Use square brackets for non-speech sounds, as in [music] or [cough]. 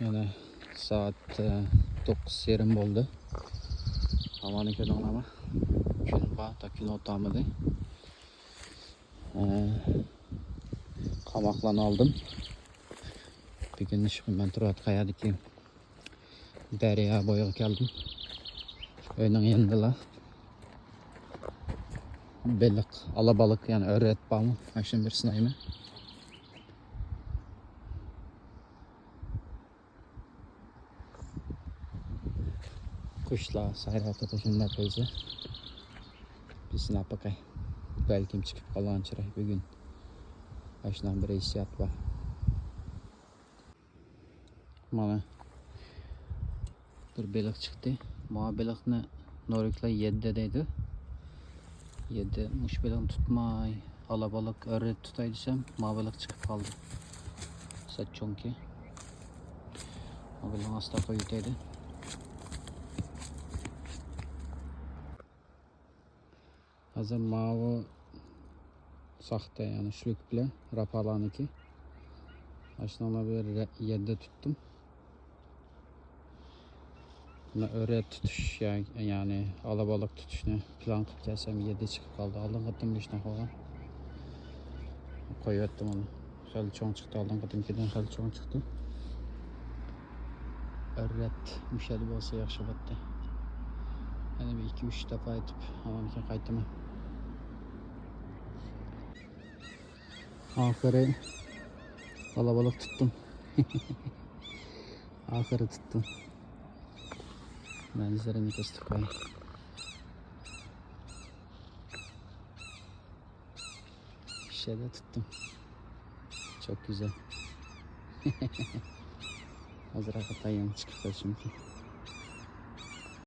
Yine saat e, 9 yerim oldu. Havanı kötü ama gün var da gün otamadı. Ee, kamaklan aldım. Bir gün şimdi ben Turat Kaya'daki derya boyuk geldim. Önün yanındalar. Balık, alabalık yani öğret bağımı. Şimdi bir sınayım. Kuşla sayratı da şimdi yapıyoruz. Bir sınav bakay. Belki çıkıp kalan çıray bir gün. Başından bir hissiyat var. Bana bir balık çıktı. Bana balıkını Norik'la 7'deydi. 7 muş balık tutmay. Alabalık öğret tutaysam ma balık çıkıp kaldı. Saç çonki. Ma balık hasta koyutaydı. Hazır mavi sahte yani şlük bile rapalaniki. Aşağıda bir yedde tuttum. Buna öğret tutuş yani, yani alabalık tutuşunu plan kılıp gelsem yedi çıkıp kaldı. Aldım gittim bir işine falan. Koyuverdim onu. Xeli çoğun çıktı aldım gittim giden xeli çoğun çıktı. Öğret müşahede olsa yaxşı battı. Yani bir iki üç defa etip hamamken kaytıma. Ahırı alabalık tuttum. [laughs] Ahırı tuttum. Manzaranı bay. Şişede tuttum. Çok güzel. [laughs] Hazır hakikaten çıkıp şimdi.